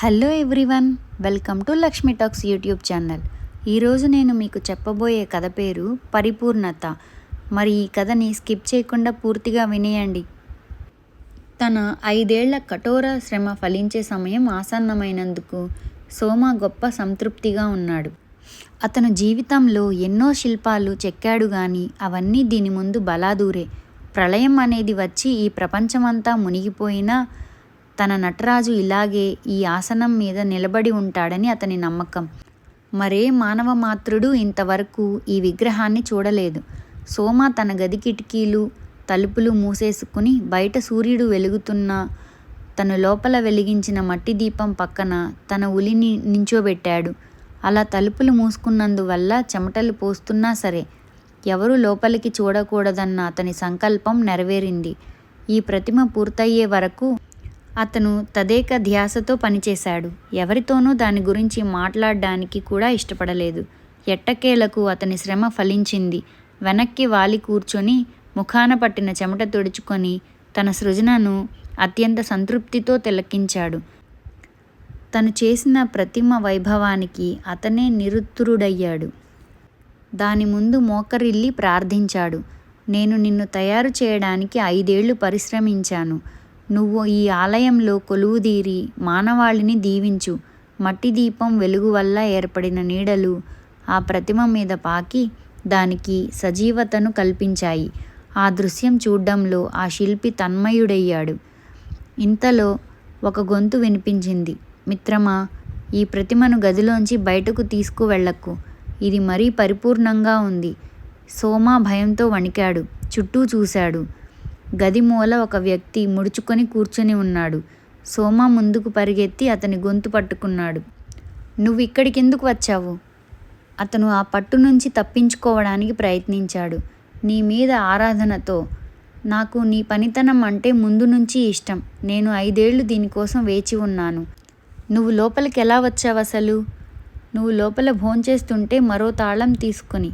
Hello everyone welcome to Lakshmi talks YouTube channel. ఈరోజు నేను మీకు చెప్పబోయే కథ పేరు పరిపూర్ణత. మరి ఈ కథని స్కిప్ చేయకుండా పూర్తిగా వినేయండి. తన ఐదేళ్ళ కఠోర శ్రమ ఫలించే సమయం ఆసన్నమైనందుకు సోమ గొప్ప సంతృప్తిగా ఉన్నాడు. అతను జీవితంలో ఎన్నో శిల్పాలు చెక్కాడు గాని అవన్నీ దీని ముందు బలాదూరే. ప్రళయం అనేది వచ్చి ఈ ప్రపంచమంతా మునిగిపోయినా తన నటరాజు ఇలాగే ఈ ఆసనం మీద నిలబడి ఉంటాడని అతని నమ్మకం. మరే మానవ మాత్రుడు ఇంతవరకు ఈ విగ్రహాన్ని చూడలేదు. సోమ తన గది కిటికీలు తలుపులు మూసేసుకుని బయట సూర్యుడు వెలుగుతున్నా తను లోపల వెలిగించిన మట్టి దీపం పక్కన తన ఉలిని నించోబెట్టాడు. అలా తలుపులు మూసుకున్నందువల్ల చెమటలు పోస్తున్నా సరే ఎవరు లోపలికి చూడకూడదన్న అతని సంకల్పం నెరవేరింది. ఈ ప్రతిమ పూర్తయ్యే వరకు అతను తదేక ధ్యాసతో పనిచేశాడు. ఎవరితోనూ దాని గురించి మాట్లాడడానికి కూడా ఇష్టపడలేదు. ఎట్టకేలకు అతని శ్రమ ఫలించింది. వెనక్కి వాలి కూర్చొని ముఖాన పట్టిన చెమట తుడుచుకొని తన సృజనను అత్యంత సంతృప్తితో తిలకించాడు. తను చేసిన ప్రతిమ వైభవానికి అతనే నిరుత్తురుడయ్యాడు. దాని ముందు మోకరిల్లి ప్రార్థించాడు. నేను నిన్ను తయారు చేయడానికి ఐదేళ్ళు పరిశ్రమించాను. నువ్వు ఈ ఆలయంలో కొలువుదీరి మానవాళిని దీవించు. మట్టి దీపం వెలుగు వల్ల ఏర్పడిన నీడలు ఆ ప్రతిమ మీద పాకి దానికి సజీవతను కల్పించాయి. ఆ దృశ్యం చూడ్డంలో ఆ శిల్పి తన్మయుడయ్యాడు. ఇంతలో ఒక గొంతు వినిపించింది. మిత్రమా ఈ ప్రతిమను గదిలోంచి బయటకు తీసుకువెళ్ళకు ఇది మరీ పరిపూర్ణంగా ఉంది. సోమా భయంతో వణికాడు. చుట్టూ చూశాడు. గది మూల ఒక వ్యక్తి ముడుచుకొని కూర్చొని ఉన్నాడు. సోమ ముందుకు పరిగెత్తి అతని గొంతు పట్టుకున్నాడు. నువ్వు ఇక్కడికెందుకు వచ్చావు అతను ఆ పట్టు నుంచి తప్పించుకోవడానికి ప్రయత్నించాడు. నీ మీద ఆరాధనతో. నాకు నీ పనితనం అంటే ముందు నుంచి ఇష్టం. నేను ఐదేళ్ళు దీనికోసం వేచి ఉన్నాను. నువ్వు లోపలికి ఎలా వచ్చావు అసలు? నువ్వు లోపల భోంచేస్తుంటే మరో తాళం తీసుకొని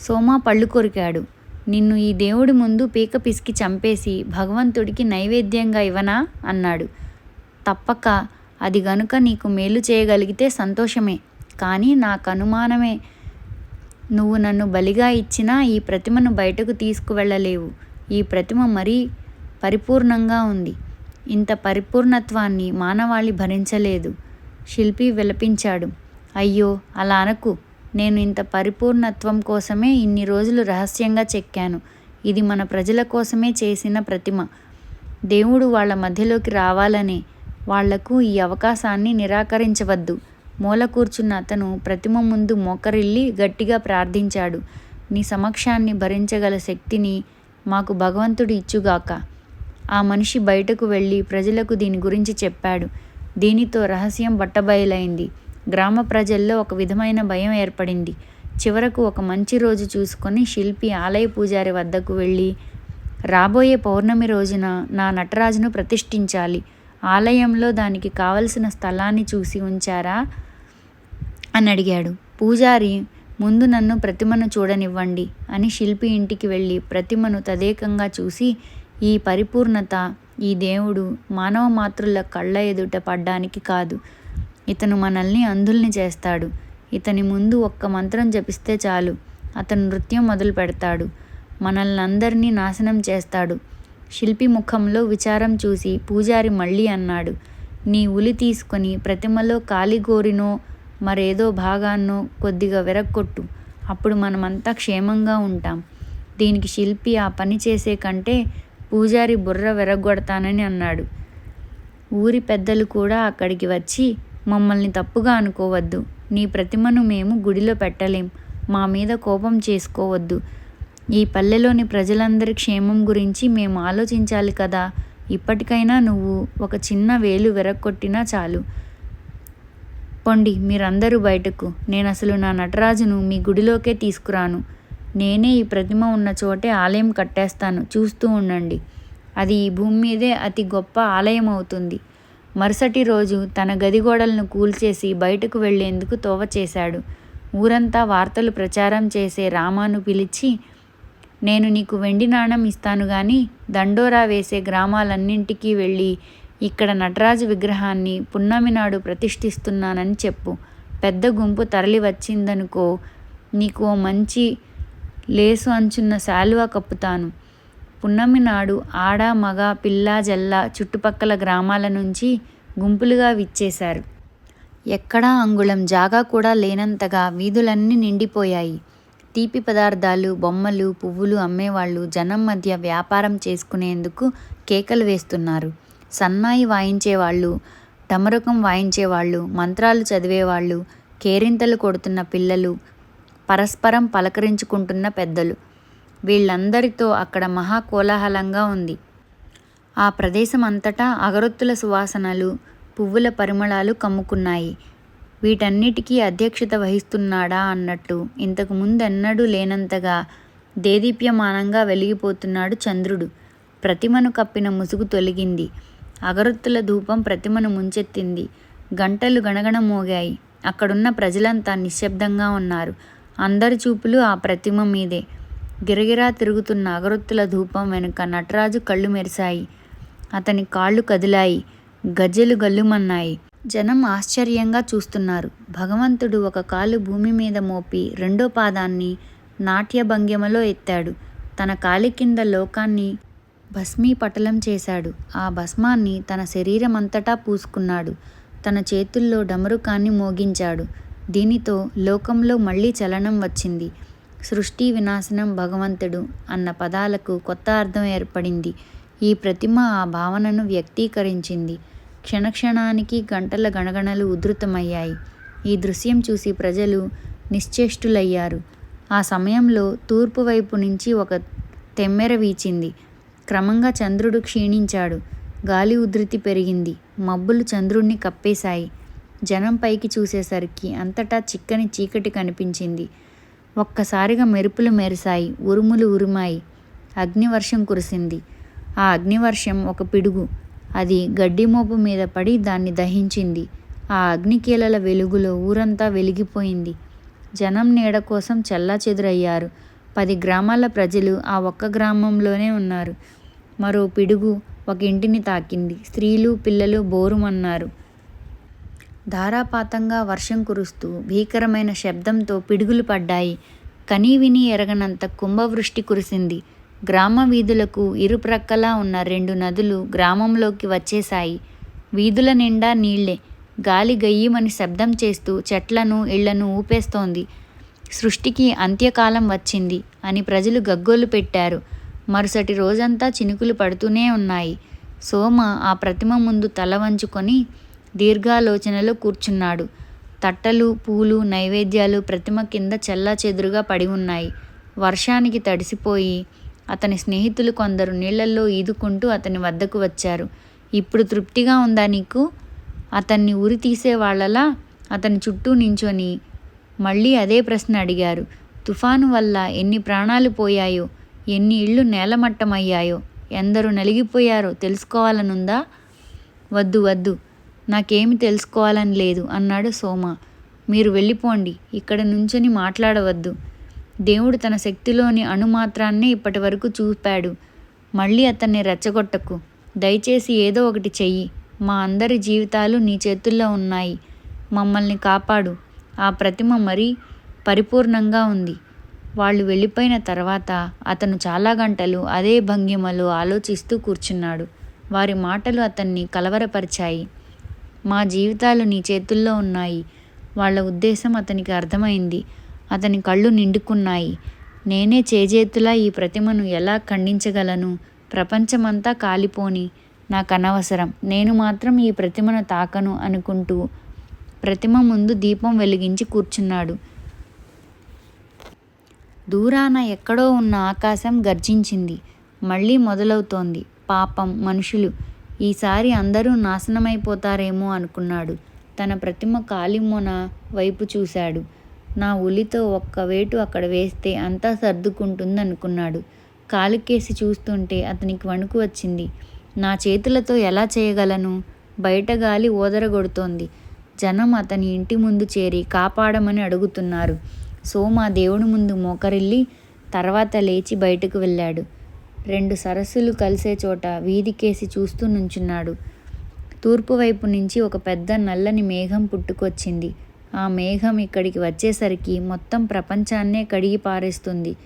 సోమా పళ్ళు కొరికాడు. నిన్ను ఈ దేవుడి ముందు పీక పిసికి చంపేసి భగవంతుడికి నైవేద్యంగా ఇవ్వనా? అన్నాడు. తప్పక. అది గనుక నీకు మేలు చేయగలిగితే సంతోషమే. కానీ నాకు అనుమానమే నువ్వు నన్ను బలిగా ఇచ్చినా ఈ ప్రతిమను బయటకు తీసుకువెళ్ళలేవు. ఈ ప్రతిమ మరీ పరిపూర్ణంగా ఉంది. ఇంత పరిపూర్ణత్వాన్ని మానవాళి భరించలేదు. శిల్పి విలపించాడు. అయ్యో అలా అనకు. నేను ఇంత పరిపూర్ణత్వం కోసమే ఇన్ని రోజులు రహస్యంగా చెక్కాను. ఇది మన ప్రజల కోసమే చేసిన ప్రతిమ. దేవుడు వాళ్ళ మధ్యలోకి రావాలనే వాళ్ళకు ఈ అవకాశాన్ని నిరాకరించవద్దు. మూల కూర్చున్న అతను ప్రతిమ ముందు మోకరిల్లి గట్టిగా ప్రార్థించాడు. నీ సమక్షాన్ని భరించగల శక్తిని మాకు భగవంతుడు ఇచ్చుగాక. ఆ మనిషి బయటకు వెళ్ళి ప్రజలకు దీని గురించి చెప్పాడు. దీనితో రహస్యం బట్టబయలైంది. గ్రామ ప్రజల్లో ఒక విధమైన భయం ఏర్పడింది. చివరకు ఒక మంచి రోజు చూసుకొని శిల్పి ఆలయ పూజారి వద్దకు వెళ్ళి రాబోయే పౌర్ణమి రోజున నా నటరాజును ప్రతిష్ఠించాలి. ఆలయంలో దానికి కావలసిన స్థలాన్ని చూసి ఉంచారా? అని అడిగాడు. పూజారి ముందు నన్ను ప్రతిమను చూడనివ్వండి అని శిల్పి ఇంటికి వెళ్ళి ప్రతిమను తదేకంగా చూసి ఈ పరిపూర్ణత ఈ దేవుడు మానవ మాతృల కళ్ళ ఎదుట పడ్డానికి కాదు. ఇతను మనల్ని అంధుల్ని చేస్తాడు. ఇతని ముందు ఒక్క మంత్రం జపిస్తే చాలు. అతను నృత్యం మొదలు పెడతాడు. మనల్ని అందరినీ నాశనం చేస్తాడు. శిల్పి ముఖంలో విచారం చూసి పూజారి మళ్ళీ అన్నాడు నీ ఉలి తీసుకొని ప్రతిమలో కాలిగోరినో మరేదో భాగాన్నో కొద్దిగా విరక్కొట్టు అప్పుడు మనమంతా క్షేమంగా ఉంటాం. దీనికి శిల్పి ఆ పని చేసే కంటే పూజారి బుర్ర విరగొడతానని అన్నాడు. ఊరి పెద్దలు కూడా అక్కడికి వచ్చి మమ్మల్ని తప్పుగా అనుకోవద్దు. నీ ప్రతిమను మేము గుడిలో పెట్టలేం. మా మీద కోపం చేసుకోవద్దు. ఈ పల్లెలోని ప్రజలందరి క్షేమం గురించి మేము ఆలోచించాలి కదా. ఇప్పటికైనా నువ్వు ఒక చిన్న వేలు విరక్కొట్టినా చాలు. పొండి మీరందరూ బయటకు. నేను అసలు నా నటరాజును మీ గుడిలోకే తీసుకురాను. నేనే ఈ ప్రతిమ ఉన్న చోటే ఆలయం కట్టేస్తాను. చూస్తూ ఉండండి. అది ఈ భూమి మీదే అతి గొప్ప ఆలయం అవుతుంది మరుసటి రోజు తన గది గోడలను కూల్చేసి బయటకు వెళ్ళేందుకు తోవ చేశాడు. ఊరంతా వార్తలు ప్రచారం చేసే రామాను పిలిచి నేను నీకు వెండి నాణం ఇస్తాను గాని దండోరా వేసే గ్రామాలన్నింటికీ వెళ్ళి ఇక్కడ నటరాజు విగ్రహాన్ని పున్నమి నాడు ప్రతిష్ఠిస్తున్నానని చెప్పు. పెద్ద గుంపు తరలి వచ్చిందనుకో నీకు ఓ మంచి లేసు అంచున్న శాలువా కప్పుతాను. పున్నమి నాడు ఆడ మగ పిల్ల జల్ల చుట్టుపక్కల గ్రామాల నుంచి గుంపులుగా విచ్చేశారు. ఎక్కడా అంగుళం జాగా కూడా లేనంతగా వీధులన్నీ నిండిపోయాయి. తీపి పదార్థాలు బొమ్మలు పువ్వులు అమ్మేవాళ్ళు జనం మధ్య వ్యాపారం చేసుకునేందుకు కేకలు వేస్తున్నారు. సన్నాయి వాయించేవాళ్ళు టమరకం వాయించేవాళ్ళు మంత్రాలు చదివేవాళ్ళు కేరింతలు కొడుతున్న పిల్లలు పరస్పరం పలకరించుకుంటున్న పెద్దలు. వీళ్ళందరితో అక్కడ మహా కోలాహలంగా ఉంది. ఆ ప్రదేశం అంతటా అగరొత్తుల సువాసనలు పువ్వుల పరిమళాలు కమ్ముకున్నాయి. వీటన్నిటికీ అధ్యక్షత వహిస్తున్నాడా అన్నట్టు ఇంతకు ముందెన్నడూ లేనంతగా దేదీప్యమానంగా వెలిగిపోతున్నాడు చంద్రుడు. ప్రతిమను కప్పిన ముసుగు తొలగింది. అగరొత్తుల ధూపం ప్రతిమను ముంచెత్తింది. గంటలు గణగణ మోగాయి. అక్కడున్న ప్రజలంతా నిశ్శబ్దంగా ఉన్నారు. అందరి చూపులు ఆ ప్రతిమ మీదే. గిరగిరా తిరుగుతున్న అగరొత్తుల ధూపం వెనుక నటరాజు కళ్ళు మెరిశాయి. అతని కాళ్ళు కదిలాయి గజ్జెలు గల్లుమన్నాయి. జనం ఆశ్చర్యంగా చూస్తున్నారు. భగవంతుడు ఒక కాలు భూమి మీద మోపి రెండో పాదాన్ని నాట్య భంగిమలో ఎత్తాడు. తన కాలి కింద లోకాన్ని భస్మీపటలం చేశాడు. ఆ భస్మాన్ని తన శరీరం అంతటా పూసుకున్నాడు. తన చేతుల్లో డమరుకాన్ని మోగించాడు. దీనితో లోకంలో మళ్ళీ చలనం వచ్చింది. సృష్టి వినాశనం భగవంతుడు అన్న పదాలకు కొత్త అర్థం ఏర్పడింది. ఈ ప్రతిమ ఆ భావనను వ్యక్తీకరించింది. క్షణక్షణానికి గంటల గణగణలు ఉధృతమయ్యాయి. ఈ దృశ్యం చూసి ప్రజలు నిశ్చేష్టులయ్యారు. ఆ సమయంలో తూర్పు వైపు నుంచి ఒక తెమ్మెర వీచింది. క్రమంగా చంద్రుడు క్షీణించాడు. గాలి ఉధృతి పెరిగింది. మబ్బులు చంద్రుణ్ణి కప్పేశాయి. జనం పైకి చూసేసరికి అంతటా చిక్కని చీకటి కనిపించింది. ఒక్కసారిగా మెరుపులు మెరిశాయి. ఉరుములు ఉరిమాయి. అగ్నివర్షం కురిసింది. ఆ అగ్నివర్షం ఒక పిడుగు. అది గడ్డి మోపు మీద పడి దాన్ని దహించింది. ఆ అగ్నికీలల వెలుగులో ఊరంతా వెలిగిపోయింది. జనం నీడ కోసం చెల్లాచెదురయ్యారు. పది గ్రామాల ప్రజలు ఆ ఒక్క గ్రామంలోనే ఉన్నారు. మరో పిడుగు ఒక ఇంటిని తాకింది. స్త్రీలు పిల్లలు బోరుమన్నారు. ధారాపాతంగా వర్షం కురుస్తూ భీకరమైన శబ్దంతో పిడుగులు పడ్డాయి. కనీవిని ఎరగనంత కుంభవృష్టి కురిసింది. గ్రామ వీధులకు ఇరుప్రక్కలా ఉన్న రెండు నదులు గ్రామంలోకి వచ్చేశాయి. వీధుల నిండా నీళ్ళే. గాలి గయ్యమని శబ్దం చేస్తూ చెట్లను ఇళ్ళను ఊపేస్తోంది. సృష్టికి అంత్యకాలం వచ్చింది అని ప్రజలు గగ్గోలు పెట్టారు. మరుసటి రోజంతా చినుకులు పడుతూనే ఉన్నాయి. సోమ ఆ ప్రతిమ ముందు తల వంచుకొని దీర్ఘాలోచనలో కూర్చున్నాడు. తట్టలు పూలు నైవేద్యాలు ప్రతిమ కింద చెల్లా చెదురుగా పడి ఉన్నాయి. వర్షానికి తడిసిపోయి అతని స్నేహితులు కొందరు నీళ్ళలో ఈదుకుంటూ అతని వద్దకు వచ్చారు. ఇప్పుడు తృప్తిగా ఉందా నీకు? అతన్ని ఉరి తీసే వాళ్ళలా? అతని చుట్టూ నించొని? మళ్ళీ అదే ప్రశ్న అడిగారు. తుఫాను వల్ల ఎన్ని ప్రాణాలు పోయాయో ఎన్ని ఇళ్ళు నేలమట్టమయ్యాయో ఎందరు నలిగిపోయారో తెలుసుకోవాలనుందా? వద్దు వద్దు. నాకేమి తెలుసుకోవాలని లేదు అన్నాడు సోమ. మీరు వెళ్ళిపోండి ఇక్కడ నుంచొని మాట్లాడవద్దు. దేవుడు తన శక్తిలోని అణుమాత్రాన్నే ఇప్పటి వరకు చూపాడు. మళ్ళీ అతన్ని రెచ్చగొట్టకు. దయచేసి ఏదో ఒకటి చెయ్యి. మా అందరి జీవితాలు నీ చేతుల్లో ఉన్నాయి. మమ్మల్ని కాపాడు. ఆ ప్రతిమ మరీ పరిపూర్ణంగా ఉంది. వాళ్ళు వెళ్ళిపోయిన తర్వాత అతను చాలా గంటలు అదే భంగిమలో ఆలోచిస్తూ కూర్చున్నాడు. వారి మాటలు అతన్ని కలవరపరిచాయి. మా జీవితాలు నీ చేతుల్లో ఉన్నాయి. వాళ్ళ ఉద్దేశం అతనికి అర్థమైంది. అతని కళ్ళు నిండుకున్నాయి. నేనే చేజేతులా ఈ ప్రతిమను ఎలా ఖండించగలను? ప్రపంచమంతా కాలిపోని నాకు అనవసరం నేను మాత్రం ఈ ప్రతిమను తాకను అనుకుంటూ ప్రతిమ ముందు దీపం వెలిగించి కూర్చున్నాడు. దూరాన ఎక్కడో ఉన్న ఆకాశం గర్జించింది. మళ్ళీ మొదలవుతోంది. పాపం మనుషులు ఈసారి అందరూ నాశనమైపోతారేమో అనుకున్నాడు. తన ప్రతిమ కాలిమొన వైపు చూశాడు. నా ఉలితో ఒక్క వేటు అక్కడ వేస్తే అంతా సర్దుకుంటుందనుకున్నాడు. కాలుకేసి చూస్తుంటే అతనికి వణుకు వచ్చింది. నా చేతులతో ఎలా చేయగలను? బయట గాలి ఓదరగొడుతోంది. జనం అతని ఇంటి ముందు చేరి కాపాడమని అడుగుతున్నారు. సోమ దేవుడి ముందు మోకరిల్లి తర్వాత లేచి బయటకు వెళ్ళాడు. రెండు సరస్సులు కలిసే చోట వీధికేసి చూస్తూ నుంచున్నాడు. తూర్పు వైపు నుంచి ఒక పెద్ద నల్లని మేఘం పుట్టుకొచ్చింది. ఆ మేఘం ఇక్కడికి వచ్చేసరికి మొత్తం ప్రపంచాన్నే కడిగి పారేస్తుంది.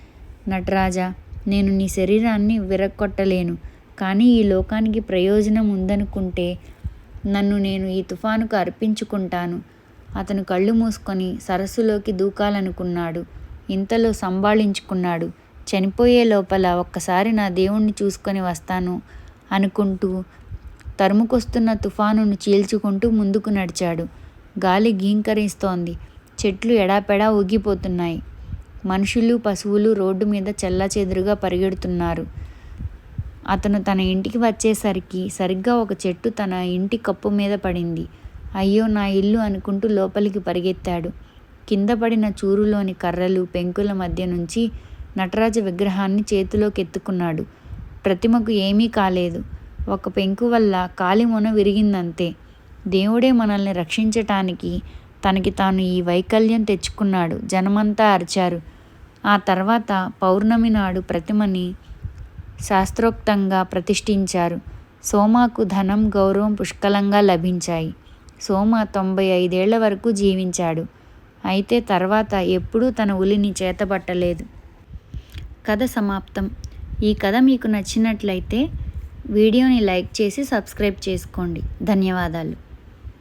నటరాజా నేను నీ శరీరాన్ని విరక్కొట్టలేను కానీ ఈ లోకానికి ప్రయోజనం ఉందనుకుంటే నన్ను నేను ఈ తుఫానుకు అర్పించుకుంటాను. అతను కళ్ళు మూసుకొని సరస్సులోకి దూకాలనుకున్నాడు. ఇంతలో సంభాళించుకున్నాడు. చనిపోయే లోపల ఒక్కసారి నా దేవుణ్ణి చూసుకొని వస్తాను అనుకుంటూ తరుముకొస్తున్న తుఫానును చీల్చుకుంటూ ముందుకు నడిచాడు. గాలి గీంకరిస్తోంది చెట్లు ఎడాపెడా ఊగిపోతున్నాయి. మనుషులు పశువులు రోడ్డు మీద చెల్లాచెదురుగా పరిగెడుతున్నారు. అతను తన ఇంటికి వచ్చేసరికి సరిగ్గా ఒక చెట్టు తన ఇంటి కప్పు మీద పడింది. అయ్యో నా ఇల్లు అనుకుంటూ లోపలికి పరిగెత్తాడు. కింద పడిన చూరులోని కర్రలు పెంకుల మధ్య నుంచి నటరాజ విగ్రహాన్ని చేతిలోకి ఎత్తుకున్నాడు ప్రతిమకు ఏమీ కాలేదు. ఒక పెంకు వల్ల కాలిమొన విరిగిందంతే. దేవుడే మనల్ని రక్షించటానికి తనకి తాను ఈ వైకల్యం తెచ్చుకున్నాడు. జనమంతా అరిచారు. ఆ తర్వాత పౌర్ణమి నాడు ప్రతిమని శాస్త్రోక్తంగా ప్రతిష్ఠించారు. సోమాకు ధనం గౌరవం పుష్కలంగా లభించాయి. సోమ తొంభై ఐదేళ్ళ వరకు జీవించాడు. అయితే తర్వాత ఎప్పుడూ తన ఉలిని చేతబట్టలేదు. కథ సమాప్తం. ఈ కథ మీకు నచ్చినట్లయితే వీడియోని లైక్ చేసి సబ్స్క్రైబ్ చేసుకోండి. ధన్యవాదాలు.